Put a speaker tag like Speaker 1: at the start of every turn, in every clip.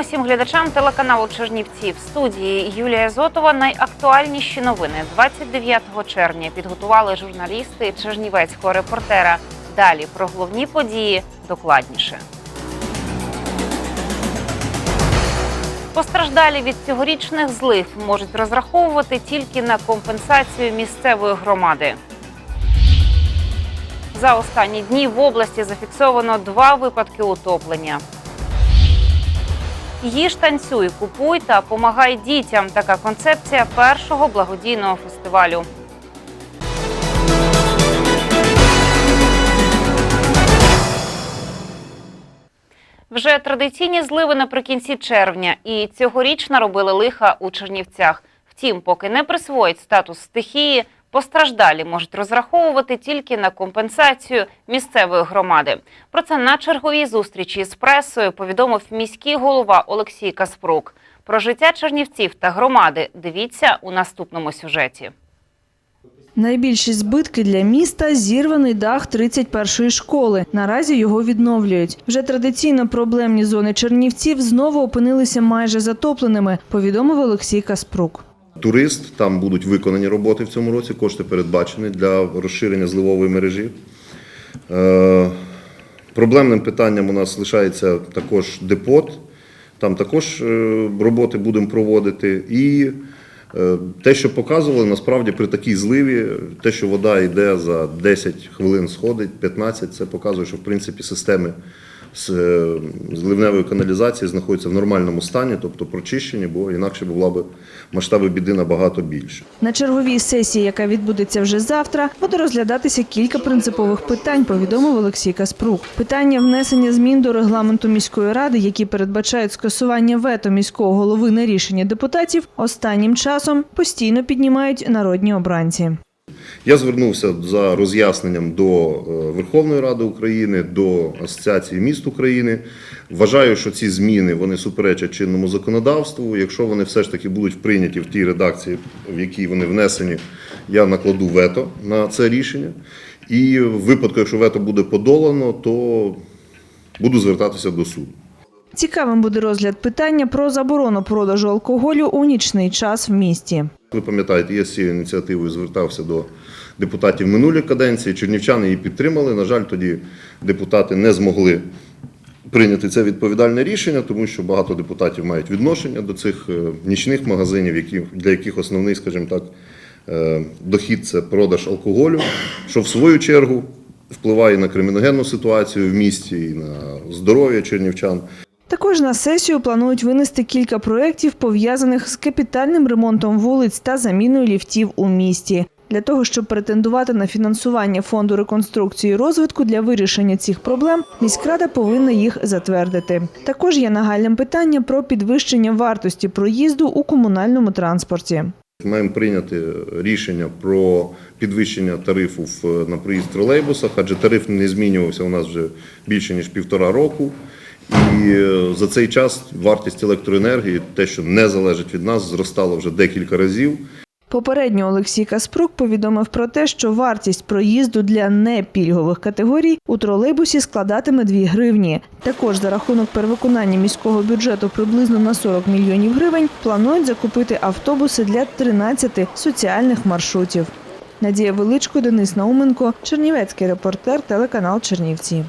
Speaker 1: Усім глядачам телеканалу Чернівці. В студії Юлія Зотова. Найактуальніші новини 29 червня підготували журналісти Чернівецького репортера. Далі про головні події докладніше. Постраждалі від цьогорічних злив можуть розраховувати тільки на компенсацію місцевої громади. За останні дні в області зафіксовано два випадки утоплення. Їж, танцюй, купуй та помагай дітям. Така концепція першого благодійного фестивалю. Вже традиційні зливи наприкінці червня, і цьогоріч наробили лиха у Чернівцях. Втім, поки не присвоїть статус стихії, постраждалі можуть розраховувати тільки на компенсацію місцевої громади. Про це на черговій зустрічі з пресою повідомив міський голова Олексій Каспрук. Про життя чернівців та громади дивіться у наступному сюжеті.
Speaker 2: Найбільші збитки для міста – зірваний дах 31-ї школи. Наразі його відновлюють. Вже традиційно проблемні зони Чернівців знову опинилися майже затопленими, повідомив Олексій Каспрук.
Speaker 3: Турист, там будуть виконані роботи в цьому році, кошти передбачені для розширення зливової мережі. Е, проблемним питанням у нас лишається також депот. Там також е, роботи будемо проводити. І е, те, що показували, насправді при такій зливі, те, що вода йде за 10 хвилин сходить, 15, це показує, що в принципі системи з е, зливневої каналізації знаходяться в нормальному стані, тобто прочищені, бо інакше була б масштаби біди набагато більше.
Speaker 2: На черговій сесії, яка відбудеться вже завтра, буде розглядатися кілька принципових питань, повідомив Олексій Каспрук. Питання внесення змін до регламенту міської ради, які передбачають скасування вето міського голови на рішення депутатів, останнім часом постійно піднімають народні обранці.
Speaker 3: Я звернувся за роз'ясненням до е, Верховної Ради України, до Асоціації міст України. Вважаю, що ці зміни вони суперечать чинному законодавству. Якщо вони все ж таки будуть прийняті в тій редакції, в якій вони внесені, я накладу вето на це рішення. І в випадку, якщо вето буде подолано, то буду звертатися до суду.
Speaker 2: Цікавим буде розгляд питання про заборону продажу алкоголю у нічний час в місті.
Speaker 3: Ви пам'ятаєте, я з цією ініціативою звертався до депутатів минулої каденції. Чернівчани її підтримали. На жаль, тоді депутати не змогли прийняти це відповідальне рішення, тому що багато депутатів мають відношення до цих е, нічних магазинів, для яких основний, скажімо так, е, дохід це продаж алкоголю, що в свою чергу впливає на криміногенну ситуацію в місті і на здоров'я чернівчан.
Speaker 2: Також на сесію планують винести кілька проєктів, пов'язаних з капітальним ремонтом вулиць та заміною ліфтів у місті. Для того, щоб претендувати на фінансування фонду реконструкції і розвитку для вирішення цих проблем, міськрада повинна їх затвердити. Також є нагальним питання про підвищення вартості проїзду у комунальному транспорті.
Speaker 3: Маємо прийняти рішення про підвищення тарифу на проїзд тролейбусах, адже тариф не змінювався у нас вже більше ніж півтора року. І е, за цей час вартість електроенергії, те, що не залежить від нас, зростала вже декілька разів.
Speaker 2: Попередньо Олексій Каспрук повідомив про те, що вартість проїзду для непільгових категорій у тролейбусі складатиме 2 гривні. Також за рахунок перевиконання міського бюджету приблизно на 40 мільйонів гривень планують закупити автобуси для 13 соціальних маршрутів. Надія Величко, Денис Науменко, Чернівецький репортер, телеканал Чернівці.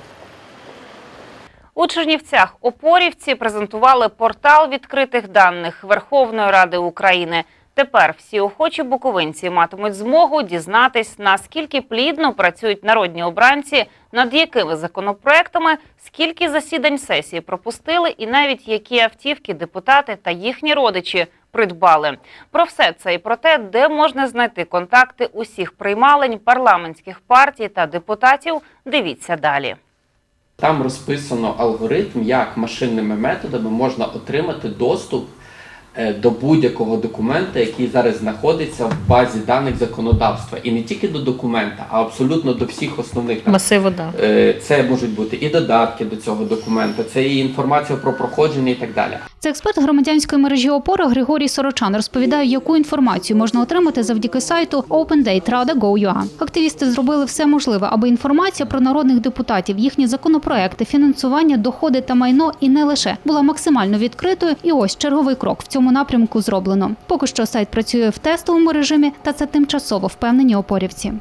Speaker 1: У Чернівцях опорівці презентували портал відкритих даних Верховної Ради України. Тепер всі охочі буковинці матимуть змогу дізнатись, наскільки плідно працюють народні обранці, над якими законопроектами, скільки засідань сесії пропустили, і навіть які автівки депутати та їхні родичі придбали. Про все це і про те, де можна знайти контакти усіх приймалень парламентських партій та депутатів. Дивіться далі.
Speaker 4: Там розписано алгоритм, як машинними методами можна отримати доступ до будь-якого документа, який зараз знаходиться в базі даних законодавства. І не тільки до документа, а абсолютно до всіх основних там,
Speaker 5: Масиву, да.
Speaker 4: Е, Це можуть бути і додатки до цього документа, це і інформація про проходження і так далі.
Speaker 6: Це експерт громадянської мережі опора Григорій Сорочан розповідає, яку інформацію можна отримати завдяки сайту OpenDate.Rada.gov.ua. Активісти зробили все можливе, аби інформація про народних депутатів, їхні законопроекти, фінансування, доходи та майно і не лише була максимально відкритою. І ось черговий крок в цьому напрямку зроблено. Поки що сайт працює в тестовому режимі, та це тимчасово впевнені опорівці.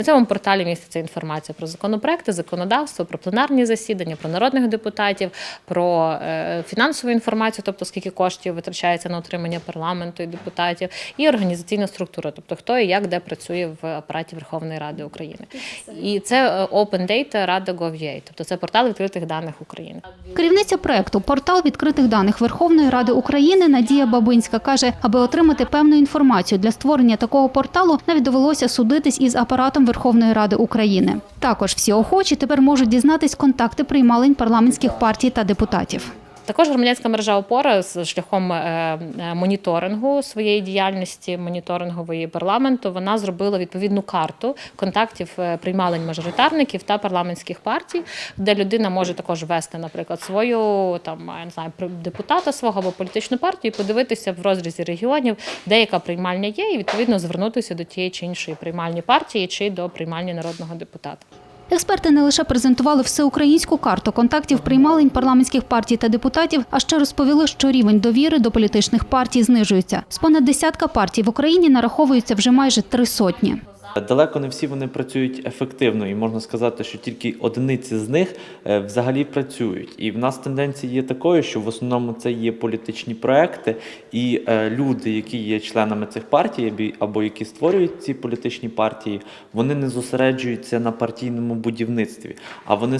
Speaker 5: На цьому порталі міститься інформація про законопроекти, законодавство, про пленарні засідання, про народних депутатів, про е, фінансову інформацію, тобто скільки коштів витрачається на утримання парламенту і депутатів, і організаційна структура, тобто хто і як де працює в апараті Верховної Ради України. І це е, Open Data Rada Gov.ua, тобто це портал відкритих даних України.
Speaker 6: Керівниця проекту Портал відкритих даних Верховної Ради України Надія Бабинська каже, аби отримати певну інформацію для створення такого порталу, навіть довелося судитись із апаратом Верховної Ради України. Також всі охочі тепер можуть дізнатись контакти приймалень парламентських партій та депутатів.
Speaker 5: Також громадянська мережа опора з шляхом е, е, моніторингу своєї діяльності, моніторингової парламенту, вона зробила відповідну карту контактів е, приймалень мажоритарників та парламентських партій, де людина може також ввести, наприклад, свою там я не знаю, депутата свого або політичну партію, подивитися в розрізі регіонів, де яка приймальня є, і відповідно звернутися до тієї чи іншої приймальні партії чи до приймальні народного депутата.
Speaker 6: Експерти не лише презентували всеукраїнську карту контактів приймалень парламентських партій та депутатів, а ще розповіли, що рівень довіри до політичних партій знижується. З понад десятка партій в Україні нараховується вже майже три сотні.
Speaker 7: Далеко не всі вони працюють ефективно, і можна сказати, що тільки одиниці з них е, взагалі працюють. І в нас тенденція є такою, що в основному це є політичні проекти, і е, люди, які є членами цих партій, або які створюють ці політичні партії, вони не зосереджуються на партійному будівництві, а вони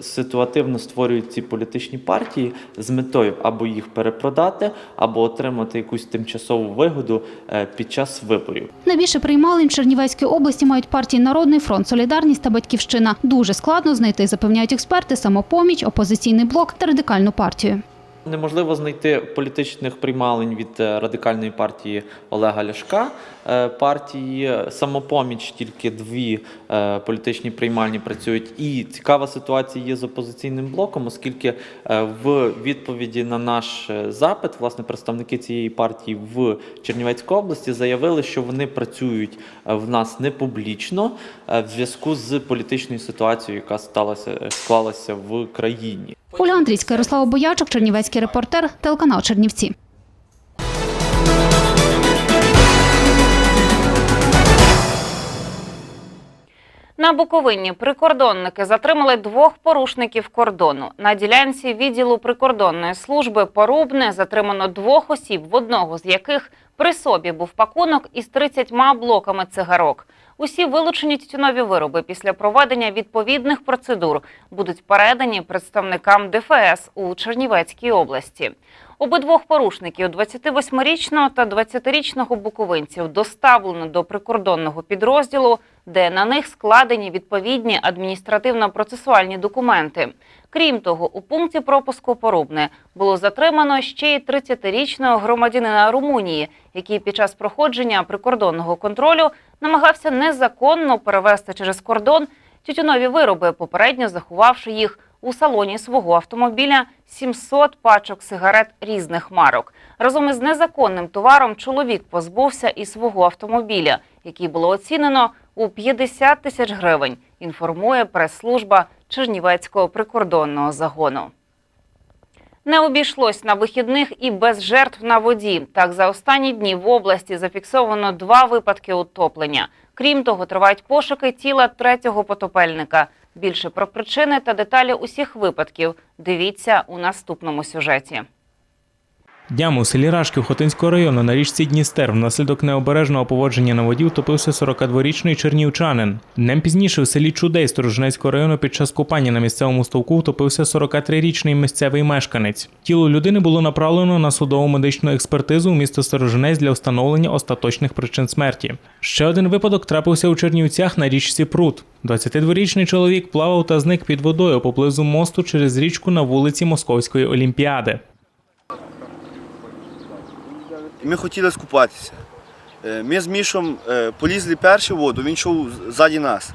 Speaker 7: ситуативно створюють ці політичні партії з метою або їх перепродати, або отримати якусь тимчасову вигоду е, під час виборів.
Speaker 6: Найбільше приймалень в Чернівецькій області мають партії Народний фронт, Солідарність та Батьківщина. Дуже складно знайти, запевняють експерти, самопоміч, опозиційний блок та радикальну партію.
Speaker 7: Неможливо знайти політичних приймалень від е, радикальної партії Олега Ляшка. е, Партії самопоміч тільки дві е, політичні приймальні працюють. І цікава ситуація є з опозиційним блоком, оскільки в відповіді на наш запит, власне, представники цієї партії в Чернівецькій області заявили, що вони працюють в нас не публічно в зв'язку з політичною ситуацією, яка сталася склалася в країні.
Speaker 6: Оля Андрійська, Ярослава Боячок, Чернівецький репортер, телеканал Чернівці.
Speaker 1: На Буковині прикордонники затримали двох порушників кордону. На ділянці відділу прикордонної служби Порубне затримано двох осіб, в одного з яких при собі був пакунок із 30 блоками цигарок. Усі вилучені тютюнові вироби після проведення відповідних процедур будуть передані представникам ДФС у Чернівецькій області. Обидвох порушників 28-річного та 20-річного буковинців доставлено до прикордонного підрозділу, де на них складені відповідні адміністративно-процесуальні документи. Крім того, у пункті пропуску Порубне було затримано ще й 30-річного громадянина Румунії, який під час проходження прикордонного контролю намагався незаконно перевезти через кордон тютюнові вироби, попередньо заховавши їх у салоні свого автомобіля 700 пачок сигарет різних марок. Разом із незаконним товаром чоловік позбувся і свого автомобіля, який було оцінено у 50 тисяч гривень. Інформує прес-служба Чернівецького прикордонного загону. Не обійшлось на вихідних і без жертв на воді. Так, за останні дні в області зафіксовано два випадки утоплення. Крім того, тривають пошуки тіла третього потопельника. Більше про причини та деталі усіх випадків дивіться у наступному сюжеті.
Speaker 8: Днями у селі Рашків Хотинського району на річці Дністер внаслідок необережного поводження на воді втопився 42-річний чернівчанин. Днем пізніше у селі Чудей Сторожинецького району під час купання на місцевому ставку втопився 43-річний місцевий мешканець. Тіло людини було направлено на судово медичну експертизу у місто Сторожинець для встановлення остаточних причин смерті. Ще один випадок трапився у Чернівцях на річці Прут. 22-річний чоловік плавав та зник під водою поблизу мосту через річку на вулиці Московської Олімпіади.
Speaker 9: І ми хотіли скупатися. Е, Ми з Мішом е, полізли перші в воду, він йшов ззаді нас.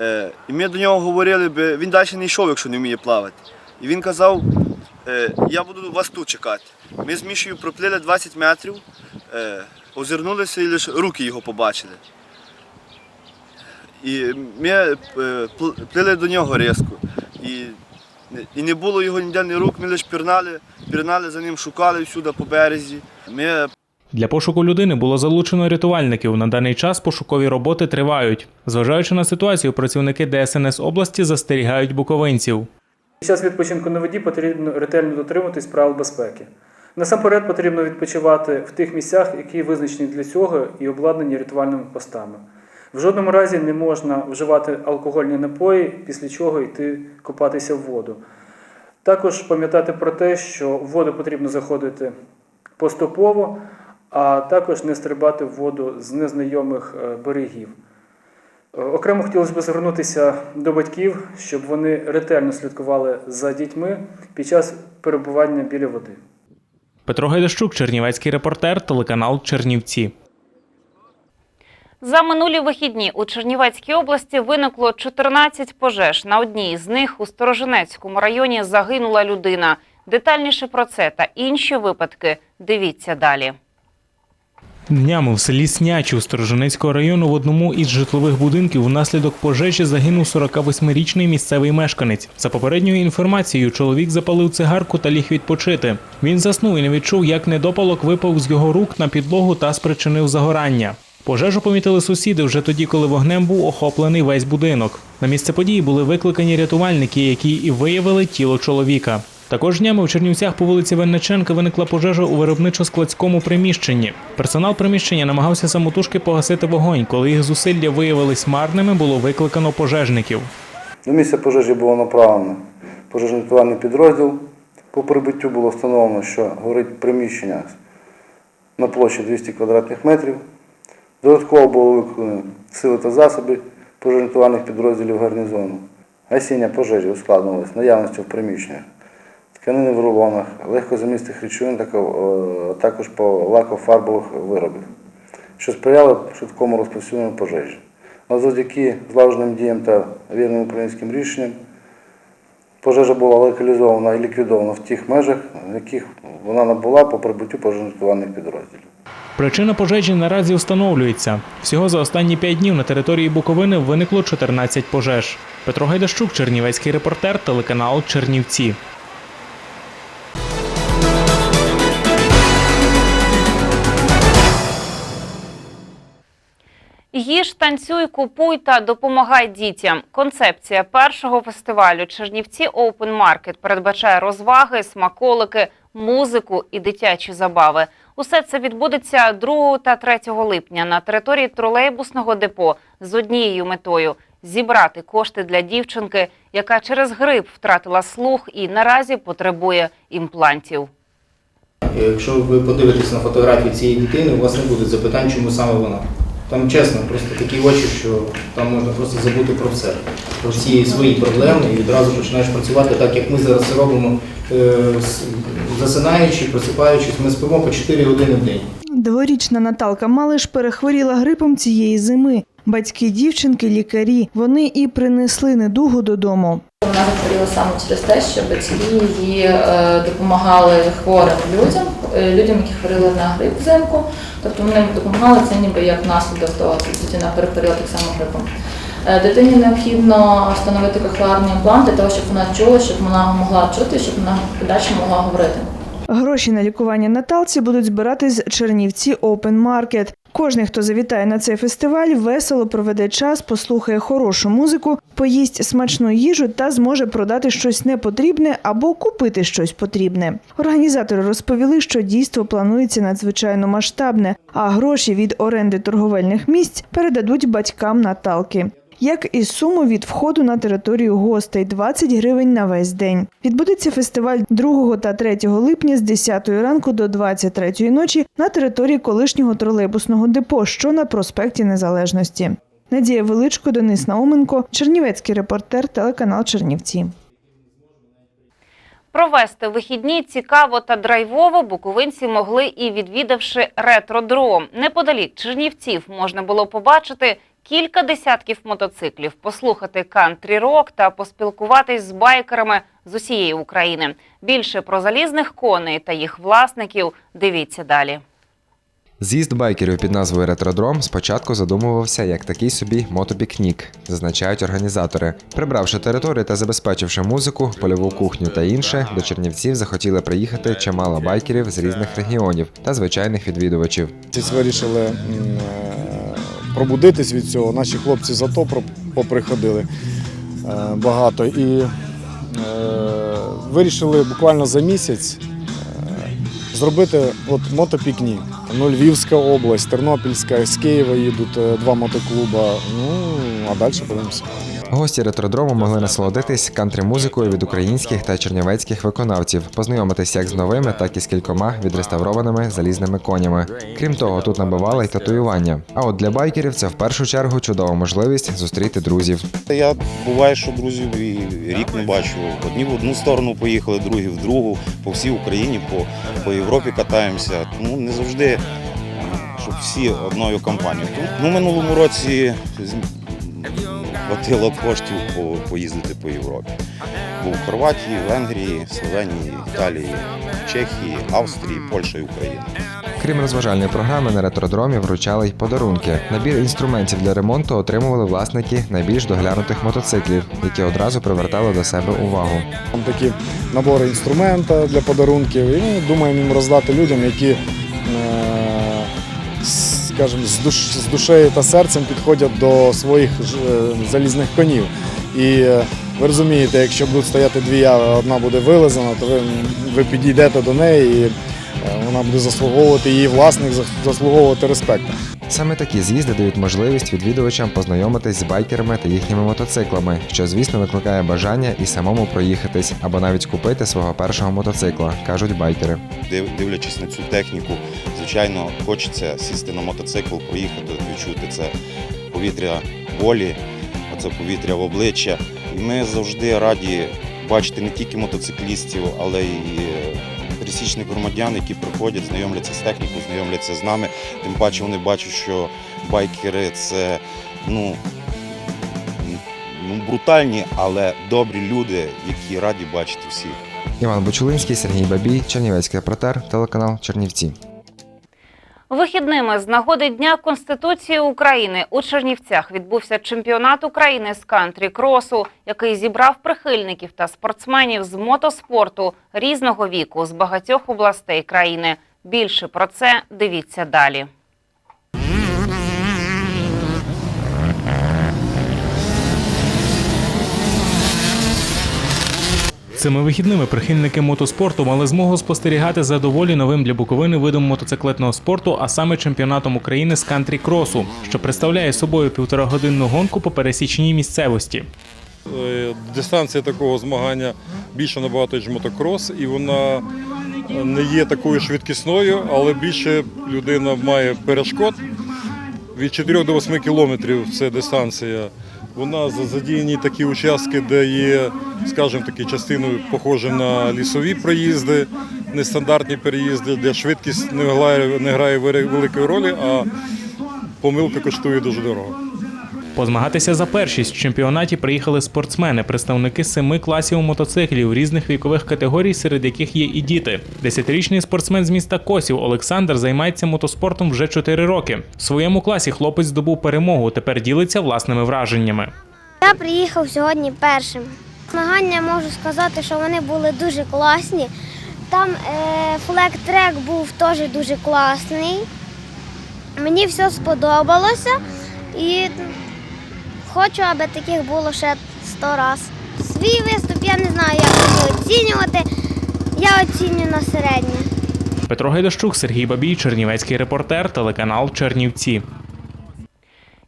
Speaker 9: Е, І ми до нього говорили, би, він далі не йшов, якщо не вміє плавати. І він казав, я буду вас тут чекати. Ми з Мішею проплили 20 метрів, озирнулися і лише руки його побачили. І ми плили до нього різко. І, і не було його ніде ні рук, ми лише пірнали, пірнали за ним, шукали всюди по березі. Ми
Speaker 8: Для пошуку людини було залучено рятувальників. На даний час пошукові роботи тривають. Зважаючи на ситуацію, працівники ДСНС області застерігають буковинців.
Speaker 10: Під час відпочинку на воді потрібно ретельно дотримуватись правил безпеки. Насамперед потрібно відпочивати в тих місцях, які визначені для цього і обладнані рятувальними постами. В жодному разі не можна вживати алкогольні напої, після чого йти купатися в воду. Також пам'ятати про те, що в воду потрібно заходити поступово, а також не стрибати в воду з незнайомих е, берегів. Е, Окремо хотілося б звернутися до батьків, щоб вони ретельно слідкували за дітьми під час перебування біля води.
Speaker 8: Петро Гайдащук, Чернівецький репортер, телеканал Чернівці.
Speaker 1: За минулі вихідні у Чернівецькій області виникло 14 пожеж. На одній з них у Сторожинецькому районі загинула людина. Детальніше про це та інші випадки дивіться далі.
Speaker 8: Днями в селі Снячі у Сторожинецького району в одному із житлових будинків внаслідок пожежі загинув 48-річний місцевий мешканець. За попередньою інформацією, чоловік запалив цигарку та ліг відпочити. Він заснув і не відчув, як недопалок випав з його рук на підлогу та спричинив загорання. Пожежу помітили сусіди вже тоді, коли вогнем був охоплений весь будинок. На місце події були викликані рятувальники, які і виявили тіло чоловіка. Також днями в Чернівцях по вулиці Винниченка виникла пожежа у виробничо-складському приміщенні. Персонал приміщення намагався самотужки погасити вогонь. Коли їх зусилля виявились марними, було викликано пожежників.
Speaker 11: До місця пожежі було направлено пожежно-рятувальний підрозділ. По прибуттю було встановлено, що горить приміщення на площі 200 квадратних метрів. Додатково було виконано сили та засоби пожежно-рятувальних підрозділів гарнізону. Гасіння пожежі ускладнилось наявністю в приміщеннях, тканини в рулонах, легкозамістих речовин, е, також по лакофарбових виробів, що сприяло швидкому розповсюдженню пожежі. Але завдяки злагодженим діям та вірним українським рішенням пожежа була локалізована і ліквідована в тих межах, в яких вона набула по прибуттю пожежно-рятувальних підрозділів.
Speaker 8: Причина пожежі наразі встановлюється. Всього за останні п'ять днів на території Буковини виникло 14 пожеж. Петро Гайдащук, Чернівецький репортер, телеканал Чернівці.
Speaker 1: Їж, танцюй, купуй та допомагай дітям. Концепція першого фестивалю Чернівці Open Market передбачає розваги, смаколики, музику і дитячі забави. Усе це відбудеться 2 та 3 липня на території тролейбусного депо з однією метою зібрати кошти для дівчинки, яка через грип втратила слух і наразі потребує імплантів.
Speaker 12: Якщо ви подивитесь на фотографії цієї дитини, у вас не буде запитань, чому саме вона. Там чесно, просто такі очі, що там можна просто забути про все, про всі свої проблеми і відразу починаєш працювати так, як ми зараз це робимо, е, засинаючи, просипаючись, ми спимо по 4 години в день.
Speaker 2: Дворічна Наталка Малиш перехворіла грипом цієї зими. Батьки дівчинки лікарі. Вони і принесли недугу додому.
Speaker 13: Вона захворіла саме через те, що батьки її е, допомагали хворим людям, е, людям, які хворіли на грип взимку. Тобто вони допомагали це ніби як наслідок того, що дитина перехворіла так само грипом. Е, Дитині необхідно встановити кохлеарні імпланти, того, щоб вона чула, щоб вона могла чути, щоб вона в подальшому могла говорити.
Speaker 2: Гроші на лікування Наталці будуть збирати з Чернівці Open Market. Кожний, хто завітає на цей фестиваль, весело проведе час, послухає хорошу музику, поїсть смачну їжу та зможе продати щось непотрібне або купити щось потрібне. Організатори розповіли, що дійство планується надзвичайно масштабне, а гроші від оренди торговельних місць передадуть батькам Наталки. Як і суму від входу на територію гостей 20 гривень на весь день. Відбудеться фестиваль 2 та 3 липня з 10 ранку до 23 ночі на території колишнього тролейбусного депо, що на проспекті Незалежності. Надія Величко, Денис Науменко, Чернівецький репортер, телеканал Чернівці.
Speaker 1: Провести вихідні цікаво та драйвово буковинці могли і відвідавши ретродром. Неподалік Чернівців можна було побачити кілька десятків мотоциклів, послухати кантрі-рок та поспілкуватись з байкерами з усієї України. Більше про залізних коней та їх власників дивіться далі.
Speaker 14: З'їзд байкерів під назвою Ретродром спочатку задумувався як такий собі мотобікнік, зазначають організатори. Прибравши територію та забезпечивши музику, польову кухню та інше, до Чернівців захотіли приїхати чимало байкерів з різних регіонів та звичайних відвідувачів.
Speaker 15: Вирішили пробудитись від цього. Наші хлопці зато поприходили е, багато і е, вирішили буквально за місяць е, зробити от мотопікнік. Ну, Львівська область, Тернопільська, з Києва їдуть два мотоклуба. Ну а далі подивимося.
Speaker 14: Гості ретродрому могли насолодитись кантрі-музикою від українських та чернівецьких виконавців, познайомитися як з новими, так і з кількома відреставрованими залізними конями. Крім того, тут набивали й татуювання. А от для байкерів це в першу чергу чудова можливість зустріти друзів.
Speaker 16: Я буває, що друзів і рік не бачу. Одні в одну сторону поїхали, другі в другу. По всій Україні, по, по Європі катаємося. Ну не завжди, щоб всі одною компанією. Тому, Ну, минулому році хватило коштів поїздити по Європі. Був в Хорватії, Венгрії, Словенії, Італії, Чехії, Австрії, Польща і Україна.
Speaker 14: Крім розважальної програми, на ретродромі вручали й подарунки. Набір інструментів для ремонту отримували власники найбільш доглянутих мотоциклів, які одразу привертали до себе увагу.
Speaker 15: Там такі набори інструмента для подарунків. І ми думаємо їм роздати людям, які, скажімо, з, душ, з душею та серцем підходять до своїх е, залізних конів. І е, ви розумієте, якщо будуть стояти дві яви, одна буде вилизана, то ви, ви підійдете до неї і е, вона буде заслуговувати, її власник заслуговувати респекту.
Speaker 14: Саме такі з'їзди дають можливість відвідувачам познайомитись з байкерами та їхніми мотоциклами, що звісно викликає бажання і самому проїхатись або навіть купити свого першого мотоцикла, кажуть байкери.
Speaker 16: Дивлячись на цю техніку, звичайно, хочеться сісти на мотоцикл, проїхати, відчути це повітря волі, це повітря в обличчя. І ми завжди раді бачити не тільки мотоциклістів, але й пересічних громадян, які приходять, знайомляться з технікою, знайомляться з нами. Тим паче вони бачать, що байкери це ну, брутальні, але добрі люди, які раді бачити всіх.
Speaker 14: Іван Бочулинський, Сергій Бабій, Чернівецький репортер, телеканал Чернівці.
Speaker 1: Вихідними з нагоди Дня Конституції України у Чернівцях відбувся чемпіонат України з кантрі-кросу, який зібрав прихильників та спортсменів з мотоспорту різного віку з багатьох областей країни. Більше про це дивіться далі.
Speaker 8: Цими вихідними прихильники мотоспорту мали змогу спостерігати за доволі новим для Буковини видом мотоциклетного спорту, а саме чемпіонатом України з кантрі-кросу, що представляє собою півторагодинну гонку по пересічній місцевості.
Speaker 17: Е, Дистанція такого змагання більше набагато, ніж мотокрос, і вона не є такою швидкісною, але більше людина має перешкод. Від 4 до 8 кілометрів це дистанція. Вона за- задіяні такі участки, де є, скажімо, такі частиною похожі на лісові проїзди, нестандартні переїзди, де швидкість не грає великої ролі, а помилка коштує дуже дорого.
Speaker 8: Позмагатися за першість в чемпіонаті приїхали спортсмени, представники семи класів мотоциклів різних вікових категорій, серед яких є і діти. Десятирічний спортсмен з міста Косів Олександр займається мотоспортом вже 4 роки. В своєму класі хлопець здобув перемогу. Тепер ділиться власними враженнями.
Speaker 18: Я приїхав сьогодні першим. Змагання можу сказати, що вони були дуже класні. Там е, флек-трек був теж дуже класний. Мені все сподобалося і хочу, аби таких було ще сто раз. Свій виступ я не знаю, як його оцінювати. Я оцінюю на середнє.
Speaker 8: Петро Гайдащук, Сергій Бабій, Чернівецький репортер, телеканал Чернівці.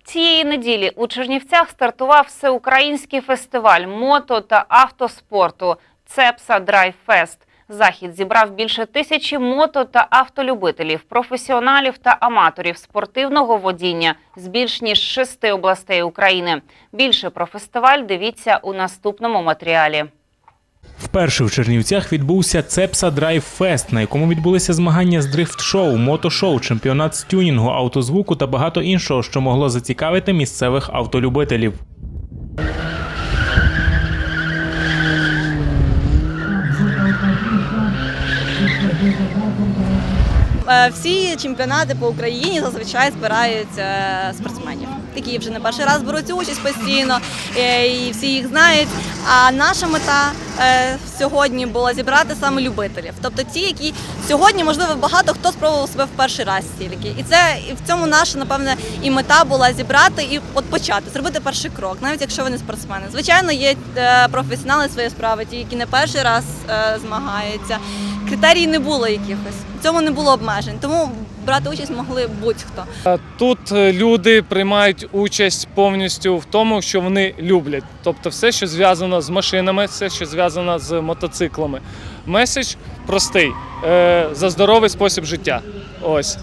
Speaker 1: Цієї неділі у Чернівцях стартував всеукраїнський фестиваль мото та автоспорту Цепса Драйв Фест. Захід зібрав більше тисячі мото та автолюбителів, професіоналів та аматорів спортивного водіння з більш ніж шести областей України. Більше про фестиваль дивіться у наступному матеріалі.
Speaker 8: Вперше в Чернівцях відбувся Цепса Драйв Фест, на якому відбулися змагання з дрифт-шоу, мотошоу, чемпіонат з тюнінгу, автозвуку та багато іншого, що могло зацікавити місцевих автолюбителів.
Speaker 19: Всі чемпіонати по Україні зазвичай збирають е, спортсменів, які вже не перший раз беруть участь постійно, е, і всі їх знають. А наша мета е, сьогодні була зібрати саме любителів, тобто ті, які сьогодні, можливо, багато хто спробував себе в перший раз тільки. І це і в цьому наша, напевне, і мета була зібрати і от почати, зробити перший крок, навіть якщо ви не спортсмени. Звичайно, є е, професіонали своєї справи, ті, які не перший раз е, змагаються. Критерій не було якихось. В цьому не було обмежень, тому брати участь могли будь-хто.
Speaker 10: Тут е, люди приймають участь повністю в тому, що вони люблять. Тобто все, що зв'язано з машинами, все, що зв'язано з мотоциклами. Меседж простий е, за здоровий спосіб життя. Ось.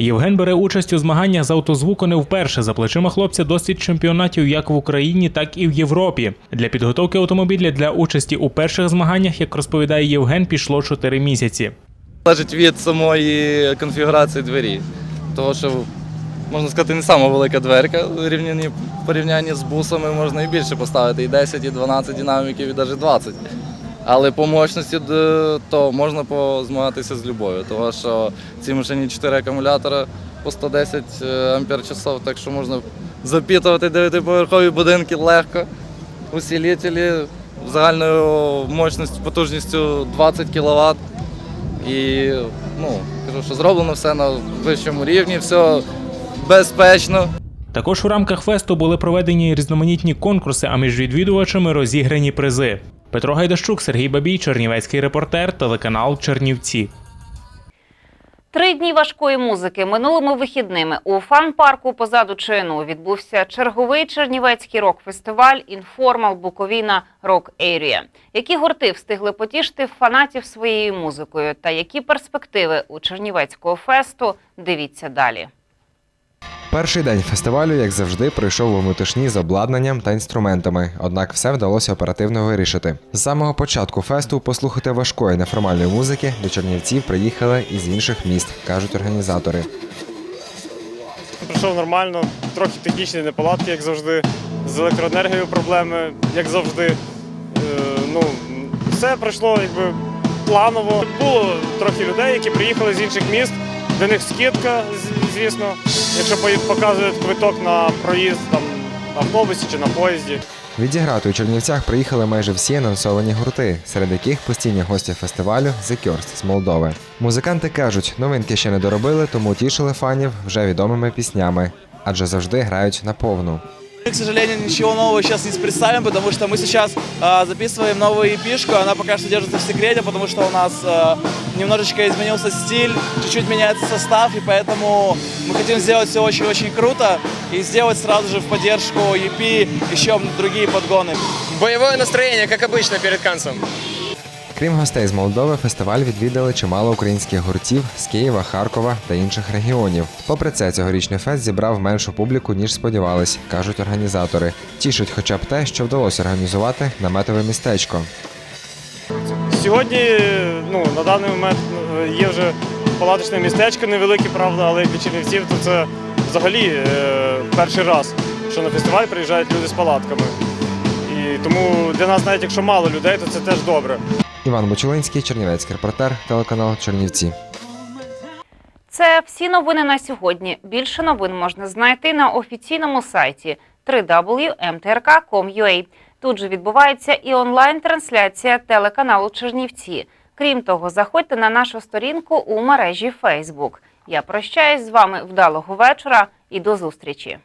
Speaker 8: Євген бере участь у змаганнях з автозвуку не вперше. За плечима хлопця досвід чемпіонатів як в Україні, так і в Європі. Для підготовки автомобіля для участі у перших змаганнях, як розповідає Євген, пішло 4 місяці.
Speaker 20: Залежить від самої конфігурації двері. Тому що, можна сказати, не сама велика дверка в порівнянні з бусами можна і більше поставити, і 10, і 12 динаміків, і навіть 20. Але по мощності то можна позмагатися з любою, тому що цій машині 4 акумулятора по 110 ампер часов, так що можна запітувати 9-поверхові будинки легко. Усилителі загальною мощністю, потужністю 20 кВт. І ну, кажу, що зроблено все на вищому рівні, все безпечно.
Speaker 8: Також у рамках фесту були проведені різноманітні конкурси, а між відвідувачами розіграні призи. Петро Гайдащук, Сергій Бабій, Чернівецький репортер, телеканал Чернівці.
Speaker 1: Три дні важкої музики минулими вихідними у фан-парку позаду ЧНУ відбувся черговий чернівецький рок-фестиваль Інформал Буковіна Рок Area. Які гурти встигли потішити фанатів своєю музикою та які перспективи у Чернівецького фесту? Дивіться далі.
Speaker 14: Перший день фестивалю, як завжди, пройшов у метушні з обладнанням та інструментами, однак все вдалося оперативно вирішити. З самого початку фесту послухати важкої неформальної музики до Чернівців приїхали із інших міст, кажуть організатори.
Speaker 21: Пройшов нормально, трохи технічні неполадки, як завжди. З електроенергією проблеми, як завжди. Е, ну, все пройшло якби планово. Було трохи людей, які приїхали з інших міст. Для них скидка, звісно, якщо показують квиток на проїзд там, автобусі чи на поїзді.
Speaker 14: Відіграти у Чернівцях приїхали майже всі анонсовані гурти, серед яких постійні гості фестивалю The Curse з Молдови. Музиканти кажуть, новинки ще не доробили, тому тішили фанів вже відомими піснями, адже завжди грають на повну.
Speaker 22: К сожалению, ничего нового сейчас не представим, потому что мы сейчас а, записываем новую эпишку. Она пока что держится в секрете, потому что у нас а, немножечко изменился стиль, чуть-чуть меняется состав, и поэтому мы хотим сделать все очень-очень круто и сделать сразу же в поддержку EP еще другие подгоны.
Speaker 23: Боевое настроение, как обычно, перед концом.
Speaker 14: Крім гостей з Молдови, фестиваль відвідали чимало українських гуртів з Києва, Харкова та інших регіонів. Попри це, цьогорічний фест зібрав меншу публіку, ніж сподівались, кажуть організатори. Тішить хоча б те, що вдалося організувати наметове містечко.
Speaker 21: Сьогодні ну, на даний момент е, є вже палаточне містечко невелике, правда, але для чернівців то це взагалі е, перший раз, що на фестиваль приїжджають люди з палатками. І тому для нас, навіть якщо мало людей, то це теж добре.
Speaker 14: Іван Бочулинський, Чернівецький репортер, телеканал Чернівці.
Speaker 1: Це всі новини на сьогодні. Більше новин можна знайти на офіційному сайті www.mtrk.com.ua. Тут же відбувається і онлайн-трансляція телеканалу Чернівці. Крім того, заходьте на нашу сторінку у мережі Facebook. Я прощаюсь з вами вдалого вечора і до зустрічі.